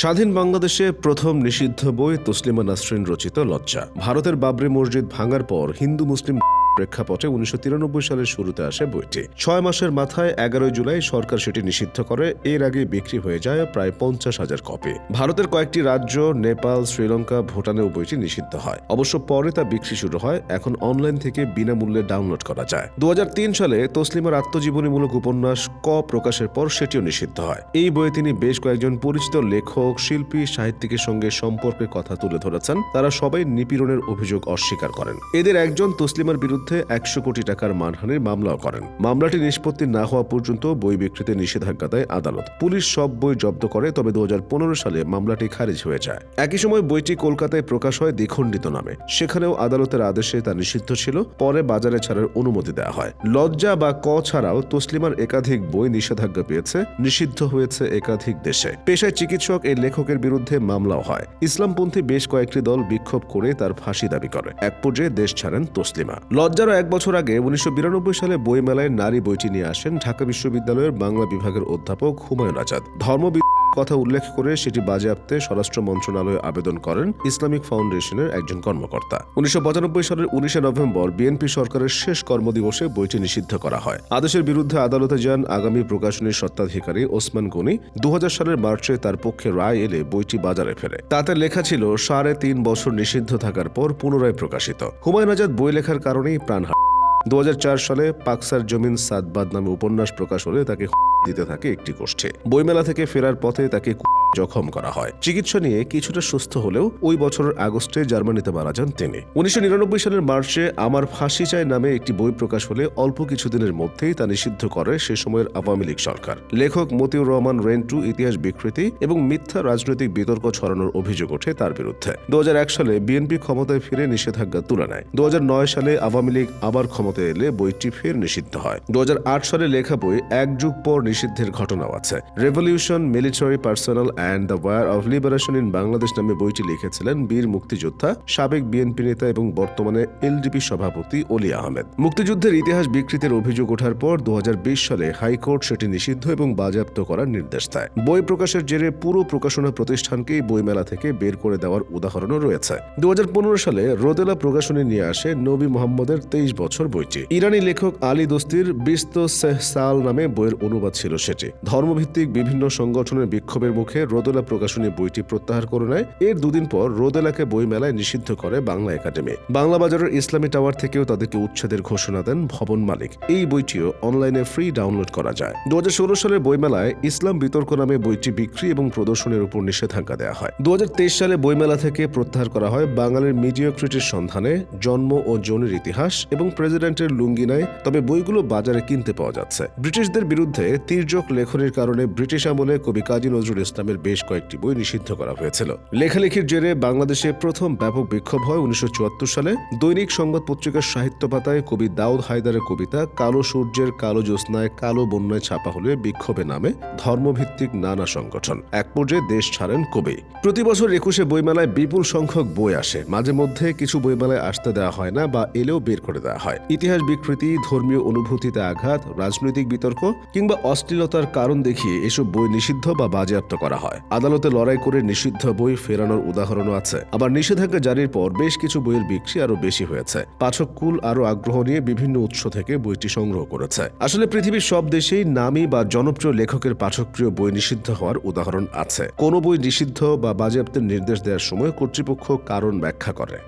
স্বাধীন বাংলাদেশে প্রথম নিষিদ্ধ বই তসলিমা নাসরিন রচিত লজ্জা। ভারতের বাবরি মসজিদ ভাঙার পর হিন্দু মুসলিম প্রেক্ষাপটে উনিশশো সালের শুরুতে আসে বইটি। ছয় মাসের মাথায় এগারোই জুলাই সরকার সেটি নিষিদ্ধ করে। এর আগে বিক্রি হয়ে যায় প্রায় পঞ্চাশ হাজার কপি। ভারতের কয়েকটি রাজ্য, নেপাল, শ্রীলঙ্কা, ভুটানেও বইটি নিষিদ্ধ হয়। অবশ্য পরে তা বিক্রি শুরু হয়। এখন অনলাইন থেকে বিনামূল্যে ডাউনলোড করা যায়। দু সালে তসলিমার আত্মজীবনীমূলক উপন্যাস ক প্রকাশের পর সেটিও নিষিদ্ধ হয়। এই বইয়ে তিনি বেশ কয়েকজন পরিচিত লেখক, শিল্পী, সাহিত্যিকের সঙ্গে সম্পর্কের কথা তুলে ধরেছেন। তারা সবাই নিপীড়নের অভিযোগ অস্বীকার করেন। এদের একজন তসলিমার বিরুদ্ধে একশো কোটি টাকার মানহানির মামলাও করেন। মামলাটি নিষ্পত্তি না হওয়া পর্যন্ত বই বিক্রিতে নিষেধাজ্ঞা দেয় আদালত। পুলিশ সব বই জব্দ করে, তবে দু সালে মামলাটি খারিজ হয়ে যায়। একই সময় বইটি কলকাতায় প্রকাশ হয় দ্বিখণ্ডিত নামে। সেখানেও আদালতের আদেশে তা নিষিদ্ধ ছিল, পরে বাজারে ছাড়ার অনুমতি দেওয়া হয়। লজ্জা বা ক ছাড়াও তসলিমার একাধিক বই নিষেধাজ্ঞা পেয়েছে, নিষিদ্ধ হয়েছে একাধিক দেশে। পেশায় চিকিৎসক এই লেখকের বিরুদ্ধে মামলাও হয়। ইসলামপন্থী বেশ কয়েকটি দল বিক্ষোভ করে তার ফাঁসি দাবি করে। এক পর্যায়ে দেশ ছাড়েন তসলিমা। লজ্জারও এক বছর আগে উনিশশো বিরানব্বই সালে বইমেলায় নারী বইটি নিয়ে আসেন ঢাকা বিশ্ববিদ্যালয়ের বাংলা বিভাগের অধ্যাপক হুমায়ুন আজাদ। ধর্ম কথা উল্লেখ করে সেটি বাজেয়াপ্তে স্বরাষ্ট্র মন্ত্রণালয়ে আবেদন করেন ইসলামিক ফাউন্ডেশনের একজন কর্মকর্তা। উনিশশো সালের উনিশে নভেম্বর বিএনপি সরকারের শেষ কর্মদিবসে বইটি নিষিদ্ধ করা হয়। আদেশের বিরুদ্ধে আদালতে যান আগামী প্রকাশনীর সত্ত্বাধিকারী ওসমান গনি। দু হাজার সালের মার্চে তার পক্ষে রায় এলে বইটি বাজারে ফেরে। তাতে লেখা ছিল, সাড়ে তিন বছর নিষিদ্ধ থাকার পর পুনরায় প্রকাশিত। হুমায়ুন আজাদ বই লেখার কারণেই প্রাণ দু হাজার চার সালে পাকসার জমিন সাদবাদ নামে উপন্যাস প্রকাশ হলে তাকে দিতে থাকে একটি গোষ্ঠে। বইমেলা থেকে ফেরার পথে তাকে জখম করা হয়। চিকিৎসা নিয়ে কিছুটা সুস্থ হলেও ওই বছরের আগস্টে জার্মানিতে মারা যান তিনি। উনিশশো সালের মার্চে আমার ফাঁসি চাই নামে একটি বই প্রকাশ হলে অল্প কিছুদিনের মধ্যেই তা নিষিদ্ধ করে সে সময়ের আওয়ামী লীগ সরকার। লেখক মতিউর রহমান রেন্টু ইতিহাস বিকৃতি এবং মিথ্যা রাজনৈতিক বিতর্ক ছড়ানোর অভিযোগ ওঠে তার বিরুদ্ধে। দু হাজার এক সালে বিএনপি ক্ষমতায় ফিরে নিষেধাজ্ঞা তুলে নেয়। দু হাজার নয় সালে আওয়ামী লীগ আবার ক্ষমতায় এলে বইটি ফের নিষিদ্ধ হয়। দু হাজার আট সালে লেখা বই এক যুগ পর নিষিদ্ধের ঘটনাও আছে। Revolution military personal and the war of liberation in Bangladesh নামে বইটি লিখেছিলেন বীর মুক্তিযোদ্ধা, সাবেক বিএনপি নেতা এবং বর্তমানে এলডিপি সভাপতি অলি আহমেদ। মুক্তিযুদ্ধের ইতিহাস বিকৃতির অভিযোগ ওঠার পর দুহাজার বিশ সালে হাইকোর্ট সেটি নিষিদ্ধ এবং বাজেয়াপ্ত করার নির্দেশ দেয়। বই প্রকাশের জেরে পুরো প্রকাশনা প্রতিষ্ঠানকেই বইমেলা থেকে বের করে দেওয়ার উদাহরণও রয়েছে। দুহাজার পনেরো সালে রোদেলা প্রকাশনী নিয়ে আসে নবী মোহাম্মদের তেইশ বছর বইটি। ইরানি লেখক আলী দোস্তির বিস্ত সাল নামে বইয়ের অনুবাদ ছিল সেটি। ধর্মভিত্তিক বিভিন্ন সংগঠনের বিক্ষোভের মুখে রোদেলা প্রকাশনী বইটি প্রত্যাহার করে নেয়। এর দুদিন পর রোদেলাকে বই মেলায় নিষিদ্ধ করে বাংলা একাডেমি। বাংলা বাজারের ইসলামী টাওয়ার থেকেও তাদেরকে উচ্ছেদের ঘোষণা দেন ভবন মালিক। এই বইটিও অনলাইনে ফ্রি ডাউনলোড করা যায়। দুহাজার ষোলো সালের বইমেলায় ইসলাম বিতর্ক নামে বইটি বিক্রি এবং প্রদর্শনের উপর নিষেধাজ্ঞা দেওয়া হয়। দুহাজার তেইশ সালে বইমেলা থেকে প্রত্যাহার করা হয় বাঙালির মিডিওক্রিটির সন্ধানে জন্ম ও যৌনের ইতিহাস এবং প্রেসিডেন্টের লুঙ্গি নেয়, তবে বইগুলো বাজারে কিনতে পাওয়া যাচ্ছে। ব্রিটিশদের বিরুদ্ধে তির্যক লেখনের কারণে ব্রিটিশ আমলে কবি কাজী নজরুল ইসলামের বেশ কয়েকটি বই নিষিদ্ধ করা হয়েছিল। লেখালেখির জেরে বাংলাদেশে প্রথম ব্যাপক বিক্ষোভ হয় উনিশশো চুয়াত্তর সালে। দৈনিক সংবাদ পত্রিকার সাহিত্য পাতায় কবি দাউদ হায়দারের কবিতা, কালো সূর্যের কালো জ্যোৎস্নায় কালো বন্যায় ছাপা হলে বিক্ষোভে নামে ধর্মভিত্তিক নানা সংগঠন। এক পর্যায়ে দেশ ছাড়েন কবি। প্রতি বছর একুশে বইমেলায় বিপুল সংখ্যক বই আসে। মাঝে মধ্যে কিছু বইমেলায় আসতে দেওয়া হয় না বা এলেও বের করে দেওয়া হয়। ইতিহাস বিকৃতি, ধর্মীয় অনুভূতিতে আঘাত, রাজনৈতিক বিতর্ক কিংবা অশ্লীলতার কারণ দেখিয়ে এসব বই নিষিদ্ধ বা বাজেয়াপ্ত করা হয়। আদালতে লড়াই করে নিষিদ্ধ বই ফেরানোর উদাহরণও আছে। আবার নিষেধাজ্ঞা জারির পর বেশ কিছু বইয়ের বিক্রি আরও বেশি হয়েছে। পাঠক কুল আরও আগ্রহ নিয়ে বিভিন্ন উৎস থেকে বইটি সংগ্রহ করেছে। আসলে পৃথিবীর সব দেশেই নামী বা জনপ্রিয় লেখকের পাঠকপ্রিয় বই নিষিদ্ধ হওয়ার উদাহরণ আছে। কোনো বই নিষিদ্ধ বা বাজেয়াপ্তের নির্দেশ দেওয়ার সময় কর্তৃপক্ষ কারণ ব্যাখ্যা করে।